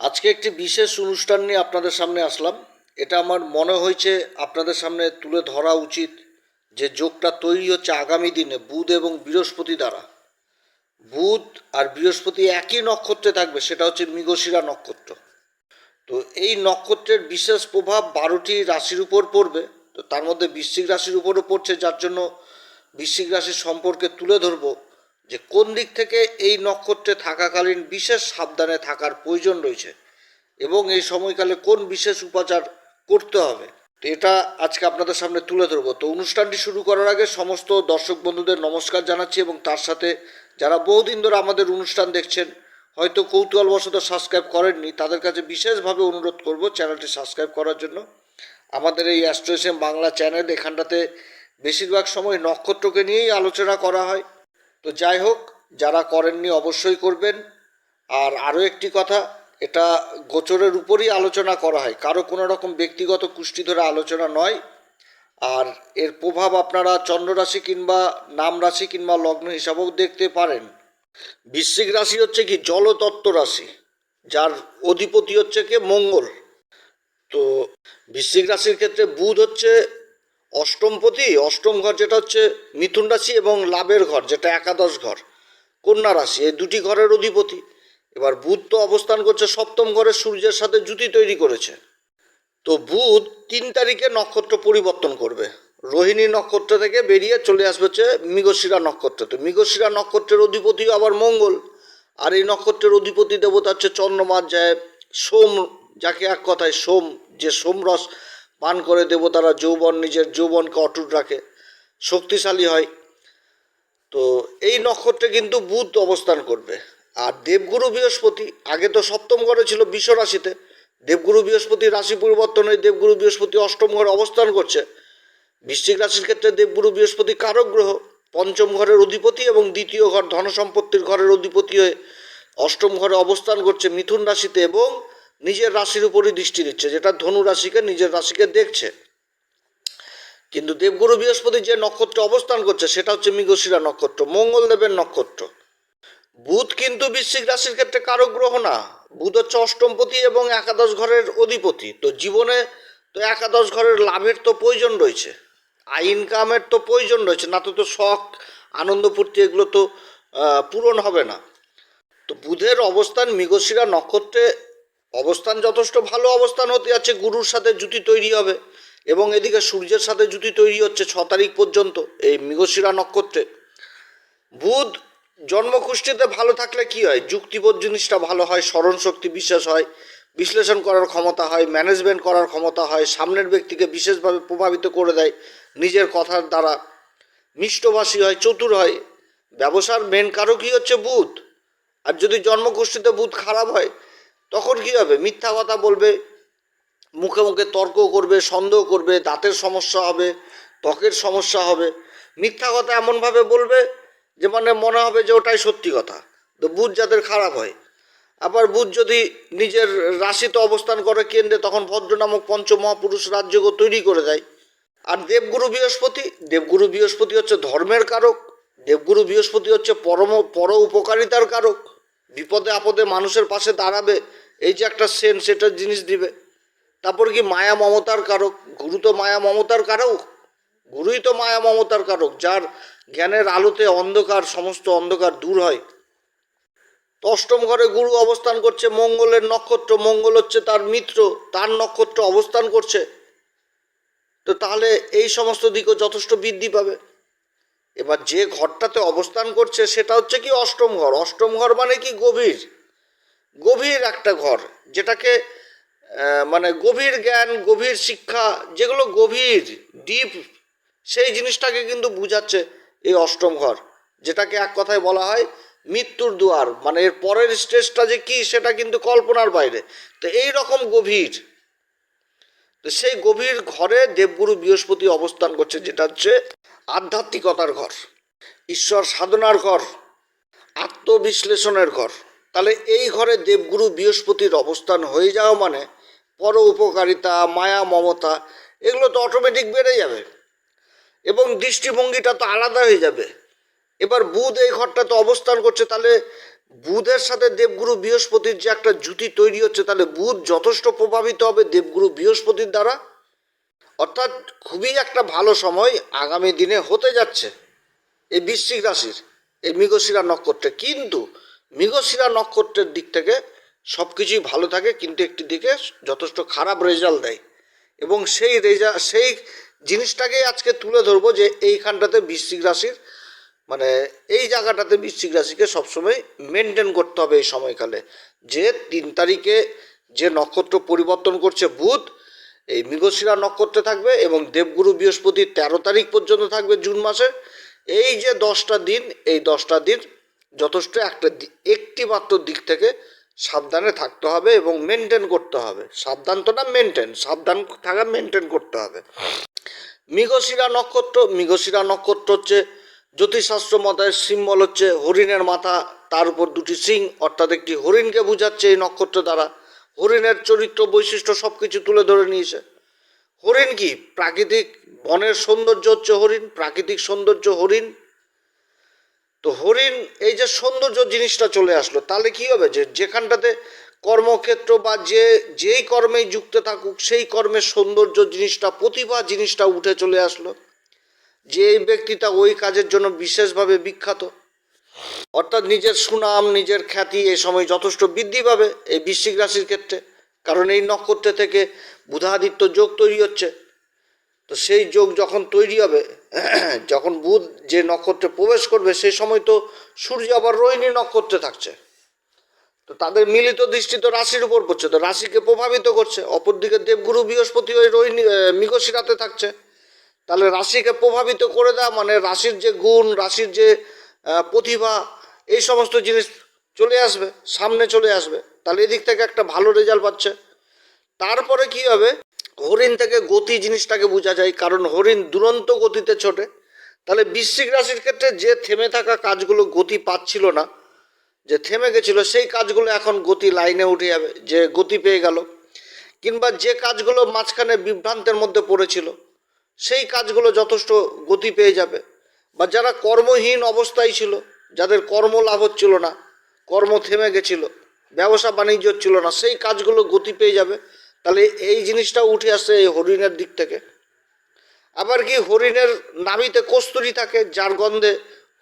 আজকে একটি বিশেষ অনুষ্ঠান নিয়ে আপনাদের সামনে আসলাম। এটা আমার মনে হয়েছে আপনাদের সামনে তুলে ধরা উচিত যে যোগটা তৈরি হচ্ছে আগামী দিনে বুধ এবং বৃহস্পতি দ্বারা। বুধ আর বৃহস্পতি একই নক্ষত্রে থাকবে, সেটা হচ্ছে মৃগশিরা নক্ষত্র। তো এই নক্ষত্রের বিশেষ প্রভাব বারোটি রাশির উপর পড়বে। তো তার মধ্যে বৃশ্চিক রাশির উপরও পড়ছে, যার জন্য বৃশ্চিক রাশির সম্পর্কে তুলে ধরবো। যে কোন দিক থেকে এই নক্ষত্রে থাকাকালীন বিশেষ সাবধানে থাকার প্রয়োজন রয়েছে এবং এই সময়কালে কোন বিশেষ উপাচার করতে হবে? তো এটা আজকে আপনাদের সামনে তুলে ধরবো। তো অনুষ্ঠানটি শুরু করার আগে সমস্ত দর্শক বন্ধুদের নমস্কার জানাচ্ছি এবং তার সাথে যারা বহুদিন ধরে আমাদের অনুষ্ঠান দেখছেন, হয়তো কৌতূহলবশত সাবস্ক্রাইব করেননি, তাদের কাছে বিশেষভাবে অনুরোধ করব চ্যানেলটি সাবস্ক্রাইব করার জন্য। আমাদের এই অ্যাস্ট্রোএসএম বাংলা চ্যানেল এখানটাতে বেশিরভাগ সময় নক্ষত্রকে নিয়েই আলোচনা করা হয়। তো যাই হোক, যারা করেননি অবশ্যই করবেন। আর আরও একটি কথা, এটা গোচরের উপরই আলোচনা করা হয়। কারও কোনো রকম ব্যক্তিগত কুষ্টি ধরে আলোচনা নয়। আর এর প্রভাব আপনারা চন্দ্ররাশি কিংবা নাম রাশি কিংবা লগ্ন হিসাবেও দেখতে পারেন। বৃশ্চিক রাশি হচ্ছে কি, জলতত্ত্ব রাশি, যার অধিপতি হচ্ছে কি, মঙ্গল। তো বৃশ্চিক রাশির ক্ষেত্রে বুধ হচ্ছে অষ্টমপতি অষ্টম ঘর যেটা হচ্ছে মিথুন রাশি এবং লাভের ঘর, যেটা একাদশ ঘর, কন্যা রাশি, এই দুটি ঘরের অধিপতি। এবার বুধ তো অবস্থান করছে সপ্তম ঘরে, সূর্যের সাথে জুতি তৈরি করেছে। তো বুধ তিন তারিখে নক্ষত্র পরিবর্তন করবে। রোহিণী নক্ষত্র থেকে বেরিয়ে চলে আসবে হচ্ছে মৃগশিরা নক্ষত্র। তো মৃগশিরা নক্ষত্রের অধিপতিও আবার মঙ্গল, আর এই নক্ষত্রের অধিপতি দেবতা হচ্ছে চন্দ্রমার যায় সোম, যাকে এক কথায় সোম, যে সোমরস পান করে দেবতারা যৌবন, নিজের যৌবনকে অটুট রাখে, শক্তিশালী হয়। তো এই নক্ষত্রে কিন্তু বুধ অবস্থান করবে। আর দেবগুরু বৃহস্পতি, আগে তো সপ্তম ঘরে ছিল বিশ্ব রাশিতে। দেবগুরু বৃহস্পতি রাশি পরিবর্তন হয়ে দেবগুরু বৃহস্পতি অষ্টম ঘরে অবস্থান করছে। বৃশ্চিক রাশির ক্ষেত্রে দেবগুরু বৃহস্পতি কারক গ্রহ, পঞ্চম ঘরের অধিপতি এবং দ্বিতীয় ঘর ধনসম্পত্তির ঘরের অধিপতি হয়ে অষ্টম ঘরে অবস্থান করছে মিথুন রাশিতে এবং নিজের রাশির উপরই দৃষ্টি দিচ্ছে, যেটা ধনু রাশিকে নিজের রাশিকে দেখছে। কিন্তু দেবগুরু বৃহস্পতি যে নক্ষত্রে অবস্থান করছে, সেটা হচ্ছে মৃগশিরা নক্ষত্র, মঙ্গলদেবের নক্ষত্র। বুধ কিন্তু বৃশ্চিক রাশির ক্ষেত্রে কারক গ্রহ না। বুধ হচ্ছে অষ্টমপতি এবং একাদশ ঘরের অধিপতি। তো জীবনে তো একাদশ ঘরের লাভের তো প্রয়োজন রয়েছে আই ইনকামের তো প্রয়োজন রয়েছে, না তো তো শখ, আনন্দ, ফুর্তি, এগুলো তো পূরণ হবে না। তো বুধের অবস্থান মৃগশিরা নক্ষত্রে অবস্থান যথেষ্ট ভালো অবস্থান হতে যাচ্ছে, গুরুর সাথে জুতি তৈরি হবে এবং এদিকে সূর্যের সাথে জুতি তৈরি হচ্ছে ছ তারিখ পর্যন্ত এই মৃগশিরা নক্ষত্রে। বুধ জন্মকুষ্ঠিতে ভালো থাকলে কি হয়? যুক্তিবোধ জিনিসটা ভালো হয়, স্মরণ শক্তি বিশেষ হয়, বিশ্লেষণ করার ক্ষমতা হয় ম্যানেজমেন্ট করার ক্ষমতা হয়, সামনের ব্যক্তিকে বিশেষভাবে প্রভাবিত করে দেয় নিজের কথার দ্বারা। মিষ্টভাষী হয়, চতুর হয়। ব্যবসার মেন কারকই হচ্ছে? বুধ। আর যদি জন্মকুষ্ঠিতে বুধ খারাপ হয় তখন কি হবে? মিথ্যা কথা বলবে, মুখে মুখে তর্ক করবে, সন্দেহ করবে, দাঁতের সমস্যা হবে, ত্বকের সমস্যা হবে। মিথ্যা কথা এমনভাবে বলবে যে মানে মনে হবে যে ওটাই সত্যি কথা। তো বুধ যাদের খারাপ হয়। আবার বুধ যদি নিজের রাশিতে অবস্থান করে কেন্দ্রে, তখন ভদ্র নামক পঞ্চমহাপুরুষ রাজ্যকে তৈরি করে দেয়। আর দেবগুরু বৃহস্পতি? দেবগুরু বৃহস্পতি হচ্ছে ধর্মের কারক। দেবগুরু বৃহস্পতি হচ্ছে পরম পর উপকারিতার কারক। বিপদে আপদে মানুষের পাশে দাঁড়াবে, এই যে একটা সেন্স সেটার জিনিস দিবে। তারপর কি মায়া মমতার কারক? গুরু তো মায়া মমতার কারক? গুরুই তো মায়া মমতার কারক, যার জ্ঞানের আলোতে অন্ধকার, সমস্ত অন্ধকার দূর হয়। তো অষ্টম ঘরে গুরু অবস্থান করছে, মঙ্গলের নক্ষত্র, মঙ্গল হচ্ছে তার মিত্র, তার নক্ষত্র অবস্থান করছে। তো তাহলে এই সমস্ত দিকও যথেষ্ট বৃদ্ধি পাবে। এবার যে ঘরটাতে অবস্থান করছে, সেটা হচ্ছে কি অষ্টম ঘর। অষ্টম ঘর মানে কি? গভীর। গভীর একটা ঘর, যেটাকে মানে গভীর জ্ঞান, গভীর শিক্ষা, যেগুলো গভীর, ডিপ, সেই জিনিসটাকে কিন্তু বুঝাচ্ছে এই অষ্টম ঘর, যেটাকে এক কথায় বলা হয় মৃত্যুর দুয়ার। মানে এর পরের স্টেজটা যে কি, সেটা কিন্তু কল্পনার বাইরে। তো এই রকম গভীর। তো সেই গভীর ঘরে দেবগুরু বৃহস্পতি অবস্থান করছে, যেটা হচ্ছে আধ্যাত্মিকতার ঘর, ঈশ্বর সাধনার ঘর, আত্মবিশ্লেষণের ঘর। তাহলে এই ঘরে দেবগুরু বৃহস্পতির অবস্থান হয়ে যাওয়া মানে পর উপকারিতা, মায়া, মমতা, এগুলো তো অটোমেটিক বেড়ে যাবে। এবং দৃষ্টিভঙ্গিটা তো আলাদা হয়ে যাবে। এবার বুধ এই ঘরটাতে অবস্থান করছে, তাহলে বুধের সাথে দেবগুরু বৃহস্পতির যে একটা জুতি তৈরি হচ্ছে, তাহলে বুধ যথেষ্ট প্রভাবিত হবে দেবগুরু বৃহস্পতির দ্বারা। অর্থাৎ খুবই একটা ভালো সময় আগামী দিনে হতে যাচ্ছে এই বৃশ্চিক রাশির, এই মৃগশিরা নক্ষত্রে। কিন্তু মৃগশিরা নক্ষত্রের দিক থেকে সব কিছুই ভালো থাকে, কিন্তু একটি দিকে যথেষ্ট খারাপ রেজাল্ট দেয়। এবং সেই রেজা সেই জিনিসটাকেই আজকে তুলে ধরবো যে এইখানটাতে বৃশ্চিক রাশির মানে এই জায়গাটাতে বৃশ্চিক রাশিকে সবসময় মেনটেন করতে হবে এই সময়কালে। যে তিন তারিখে যে নক্ষত্র পরিবর্তন করছে বুধ এই মৃগশিরা নক্ষত্রে থাকবে এবং দেবগুরু বৃহস্পতি তেরো তারিখ পর্যন্ত থাকবে জুন মাসে। এই যে দশটা দিন, এই দশটা দিন যথেষ্ট একটা একটি মাত্র দিক থেকে সাবধানে থাকতে হবে এবং মেনটেন করতে হবে। সাবধান তো না মেনটেন সাবধান থাকা মেনটেন করতে হবে। মৃগশিরা নক্ষত্র মৃগশিরা নক্ষত্র হচ্ছে জ্যোতিষশাস্ত্র মতের সিম্বল হচ্ছে হরিণের মাথা, তার উপর দুটি সিং, অর্থাৎ একটি হরিণকে বোঝাচ্ছে এই নক্ষত্র দ্বারা। হরিণের চরিত্র বৈশিষ্ট্য সব কিছু তুলে ধরে নিয়েছে। হরিণ কি? প্রাকৃতিক বনের সৌন্দর্য হচ্ছে হরিণ, প্রাকৃতিক সৌন্দর্য হরিণ। তো হরিণ, এই যে সৌন্দর্য জিনিসটা চলে আসলো, তাহলে কি হবে? যে যেখানটাতে কর্মক্ষেত্র বা যে, যেই কর্মেই যুক্ত থাকুক, সেই কর্মের সৌন্দর্য জিনিসটা, প্রতিভা জিনিসটা উঠে চলে আসলো। যে এই ব্যক্তিটা ওই কাজের জন্য বিশেষভাবে বিখ্যাত। অর্থাৎ নিজের সুনাম নিজের খ্যাতি এই সময় যথেষ্ট বৃদ্ধি পাবে এই বৃশ্চিক রাশির ক্ষেত্রে। কারণ এই নক্ষত্র থেকে বুধাদিত্য যোগ তৈরি হচ্ছে। তো সেই যোগ যখন তৈরি হবে যখন বুধ যে নক্ষত্রে প্রবেশ করবে সেই সময় তো সূর্য আবার রোহিণী নক্ষত্রে থাকছে। তো তাদের মিলিত দৃষ্টি তো রাশির উপর পড়ছে। তো রাশিকে প্রভাবিত করছে। অপরদিকে দেবগুরু বৃহস্পতি ওই রোহিণী আহ, মৃগশিরাতে থাকছে। তাহলে রাশিকে প্রভাবিত করে দেওয়া মানে রাশির যে গুণ রাশির যে প্রতিভা, এই সমস্ত জিনিস চলে আসবে, সামনে চলে আসবে। তাহলে এদিক থেকে একটা ভালো রেজাল্ট পাচ্ছে। তারপরে কি হবে? হরিণ থেকে গতি জিনিসটাকে বোঝা যায়, কারণ হরিণ দুরন্ত গতিতে ছোটে। তাহলে বৃশ্চিক রাশির ক্ষেত্রে যে থেমে থাকা কাজগুলো গতি পাচ্ছিল না, যে থেমে গেছিল, সেই কাজগুলো এখন গতি লাইনে উঠে যাবে, যে গতি পেয়ে গেল। কিংবা যে কাজগুলো মাঝখানে বিভ্রান্তের মধ্যে পড়েছিল, সেই কাজগুলো যথেষ্ট গতি পেয়ে যাবে। বা যারা কর্মহীন অবস্থায় ছিল, যাদের কর্ম লাভ হচ্ছিল না, কর্ম থেমে গেছিল, ব্যবসা বাণিজ্য হচ্ছিল না, সেই কাজগুলো গতি পেয়ে যাবে, তাহলে এই জিনিসটা উঠে আসছে এই হরিণের দিক থেকে। আবার কি হরিণের নাভিতে কস্তুরি থাকে, যার গন্ধে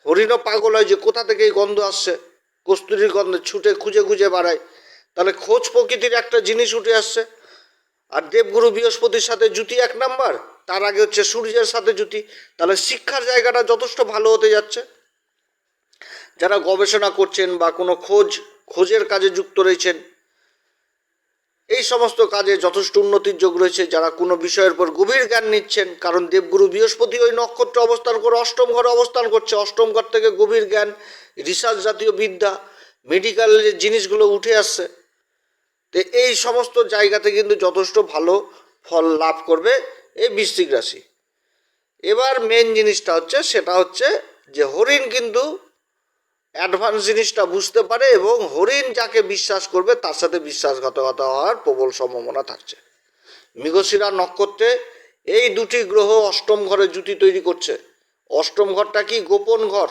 হরিণও পাগল হয় যে কোথা থেকে এই গন্ধ আসছে? কস্তুরির গন্ধে ছুটে খুঁজে খুঁজে বাড়ায়। তাহলে খোঁজ প্রকৃতির একটা জিনিস উঠে আসছে। আর দেবগুরু বৃহস্পতির সাথে জুতি এক নাম্বার। তার আগে হচ্ছে সূর্যের সাথে জুতি তাহলে শিক্ষার জায়গাটা যথেষ্ট ভালো হতে যাচ্ছে। যারা গবেষণা করছেন বা কোনো খোঁজ, খোঁজের কাজে যুক্ত রয়েছেন, এই সমস্ত কাজে যথেষ্ট উন্নতির যোগ রয়েছে। যারা কোনো বিষয়ের উপর গভীর জ্ঞান নিচ্ছেন, কারণ দেবগুরু বৃহস্পতি ওই নক্ষত্রে অবস্থান করে অষ্টম ঘরে অবস্থান করছে। অষ্টম ঘর থেকে গভীর জ্ঞান রিসার্চ জাতীয় বিদ্যা মেডিকেলের যে জিনিসগুলো উঠে আসছে, তো এই সমস্ত জায়গাতে কিন্তু যথেষ্ট ভালো ফল লাভ করবে। এই বৃশ্চিক রাশি। এবার মেন জিনিসটা হচ্ছে, সেটা হচ্ছে যে হরিণ কিন্তু অ্যাডভান্স জিনিসটা বুঝতে পারে এবং হরিণ যাকে বিশ্বাস করবে, তার সাথে বিশ্বাসঘাতকতা হওয়ার প্রবল সম্ভাবনা থাকছে। মৃগশিরা নক্ষত্রে এই দুটি গ্রহ অষ্টম ঘরে জুতি তৈরি করছে। অষ্টম ঘরটা কি গোপন ঘর?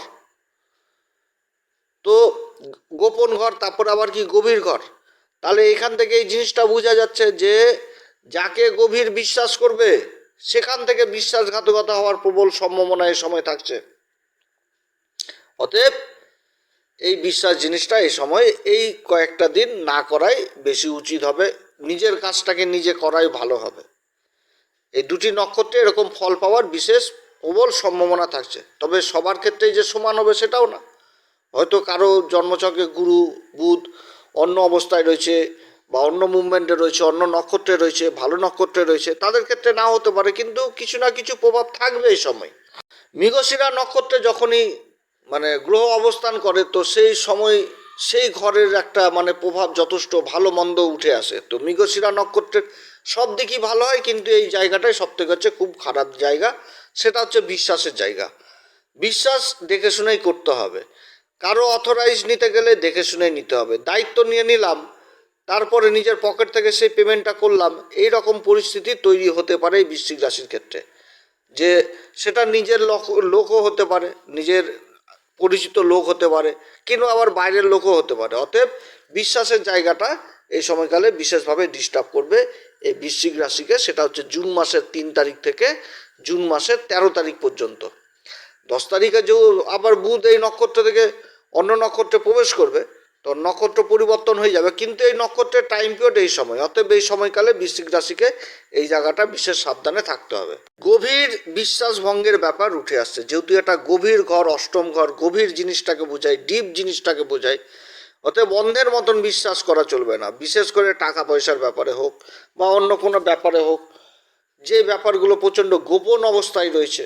তো গোপন ঘর, তারপর আবার কি গভীর ঘর? তাহলে এখান থেকে এই জিনিসটা বোঝা যাচ্ছে যে যাকে গভীর বিশ্বাস করবে, সেখান থেকে বিশ্বাসঘাতকতা হওয়ার প্রবল সম্ভাবনা এই সময় থাকছে। অতএব, এই বিশ্বাস জিনিসটা এই সময় এই কয়েকটা দিন না করাই বেশি উচিত হবে, নিজের কাজটাকে নিজে করাই ভালো হবে। এই দুটি নক্ষত্রে এরকম ফল পাওয়ার বিশেষ প্রবল সম্ভাবনা থাকছে। তবে সবার ক্ষেত্রেই যে সমান হবে সেটাও না। হয়তো কারও জন্মচকে গুরু, বুধ অন্য অবস্থায় রয়েছে বা অন্য মুভমেন্টে রয়েছে, অন্য নক্ষত্রে রয়েছে, ভালো নক্ষত্রে রয়েছে, তাদের ক্ষেত্রে না হতে পারে, কিন্তু কিছু না কিছু প্রভাব থাকবে এই সময়। মৃগশিরা নক্ষত্রে যখনই মানে গ্রহ অবস্থান করে, তো সেই সময় সেই ঘরের একটা মানে প্রভাব যথেষ্ট ভালো মন্দ উঠে আসে। তো মৃগশিরা নক্ষত্রের সব দিকই ভালো হয়, কিন্তু এই জায়গাটাই সব থেকে হচ্ছে খুব খারাপ জায়গা, সেটা হচ্ছে বিশ্বাসের জায়গা। বিশ্বাস দেখে শুনেই করতে হবে। কারও অথরাইজ নিতে গেলে দেখে শুনে নিতে হবে। দায়িত্ব নিয়ে নিলাম তারপরে নিজের পকেট থেকে সেই পেমেন্টটা করলাম। এই রকম পরিস্থিতি তৈরি হতে পারে এই বৃশ্চিক রাশির ক্ষেত্রে। যে সেটা নিজের লোক, লোকও হতে পারে, নিজের পরিচিত লোক হতে পারে, কিংবা আবার বাইরের লোকও হতে পারে। অতএব বিশ্বাসের জায়গাটা এই সময়কালে বিশেষভাবে ডিস্টার্ব করবে এই বৃশ্চিক রাশিকে। সেটা হচ্ছে জুন মাসের তিন তারিখ থেকে জুন মাসের তেরো তারিখ পর্যন্ত। দশ তারিখে যে আবার বুধ এই নক্ষত্র থেকে অন্য নক্ষত্রে প্রবেশ করবে তো নক্ষত্র পরিবর্তন হয়ে যাবে। কিন্তু এই নক্ষত্রের টাইম পিরিয়ড এই সময়, অতএব এই সময়কালে বৃশ্চিক রাশিকে এই জায়গাটা বিশেষ সাবধানে থাকতে হবে। গভীর বিশ্বাস ভঙ্গের ব্যাপার উঠে আসছে। যেহেতু এটা গভীর ঘর, অষ্টম ঘর, গভীর জিনিসটাকে বোঝায় ডিপ জিনিসটাকে বোঝায়, অতএব বন্ধের মতন বিশ্বাস করা চলবে না। বিশেষ করে টাকা পয়সার ব্যাপারে হোক বা অন্য কোনো ব্যাপারে হোক, যে ব্যাপারগুলো প্রচণ্ড গোপন অবস্থায় রয়েছে,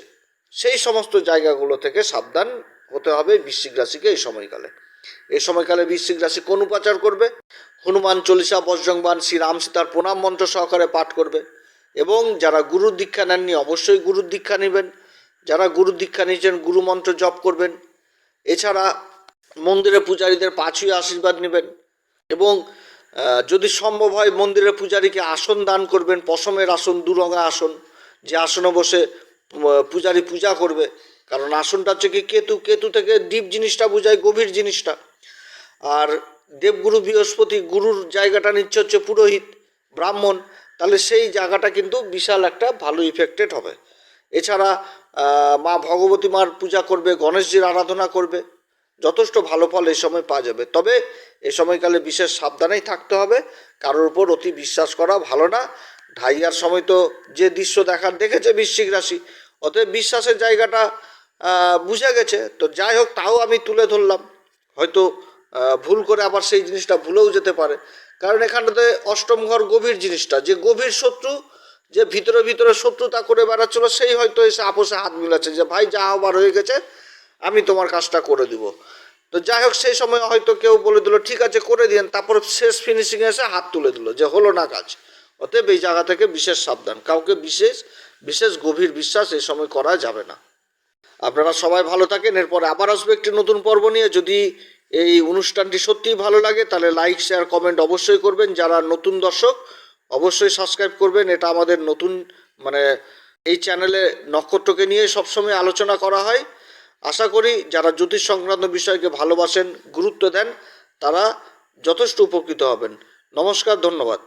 সেই সমস্ত জায়গাগুলো থেকে সাবধান হতে হবে বৃশ্চিক রাশিকে এই সময়কালে। এই সময়কালে বৃশ্চিক রাশি কোন উপাচার করবে? হনুমান চল্লিশা বজ্রংবান শ্রী রাম সীতার প্রণাম মন্ত্র সহকারে পাঠ করবে। এবং যারা গুরুর দীক্ষা নেননি, অবশ্যই গুরুর দীক্ষা নেবেন। যারা গুরুর দীক্ষা নিয়েছেন, গুরু মন্ত্র জপ করবেন। এছাড়া মন্দিরে পূজারীদের পাঁচই আশীর্বাদ নেবেন। এবং যদি সম্ভব হয় মন্দিরের পূজারীকে আসন দান করবেন। পশমের আসন দুরঙা আসন, যে আসনে বসে পূজারী পূজা করবে। কারণ আসনটা হচ্ছে কি কেতু কেতু থেকে ডিপ জিনিসটা বোঝায়, গভীর জিনিসটা। আর দেবগুরু বৃহস্পতি গুরুর জায়গাটা নিচ্ছে হচ্ছে পুরোহিত, ব্রাহ্মণ। তাহলে সেই জায়গাটা কিন্তু বিশাল একটা ভালো ইফেক্টেড হবে। এছাড়া মা ভগবতী মার পূজা করবে, গণেশজির আরাধনা করবে। যথেষ্ট ভালো ফল এই সময় পাওয়া যাবে। তবে এ সময়কালে বিশেষ সাবধানেই থাকতে হবে। কারোর উপর অতি বিশ্বাস করা ভালো না। ঢাইয়ার সময় তো যে দৃশ্য দেখার, দেখেছে বৃশ্চিক রাশি। অতএব বিশ্বাসের জায়গাটা বুঝে গেছে। তো যাই হোক, তাও আমি তুলে ধরলাম। হয়তো ভুল করে আবার সেই জিনিসটা ভুলেও যেতে পারে। কারণ এখানটাতে অষ্টম ঘর গভীর জিনিসটা। যে গভীর শত্রু, যে ভিতরে ভিতরে শত্রুতা করে বেড়াচ্ছিল, সেই হয়তো এসে আপোষে হাত মিলাচ্ছে যে, ভাই, যা হবার হয়ে গেছে, আমি তোমার কাজটা করে দিব। তো যাই হোক, সেই সময় হয়তো কেউ বলে দিল, ঠিক আছে, করে দিন তারপর শেষ ফিনিশিং এসে হাত তুলে দিল যে, হলো না কাজ। অতএব এই জায়গা থেকে বিশেষ সাবধান। কাউকে বিশেষ বিশেষ গভীর বিশ্বাস এই সময় করা যাবে না। আপনারা সবাই ভালো থাকেন, এরপর আবার আসবে একটি নতুন পর্ব নিয়ে। যদি এই অনুষ্ঠানটি সত্যিই ভালো লাগে, তাহলে লাইক শেয়ার কমেন্ট অবশ্যই করবেন। যারা নতুন দর্শক, অবশ্যই সাবস্ক্রাইব করবেন। এটা আমাদের নতুন মানে এই চ্যানেলে নক্ষত্রকে নিয়ে সবসময় আলোচনা করা হয়। আশা করি যারা জ্যোতিষ সংক্রান্ত বিষয়কে ভালোবাসেন, গুরুত্ব দেন, তারা যথেষ্ট উপকৃত হবেন। নমস্কার, ধন্যবাদ।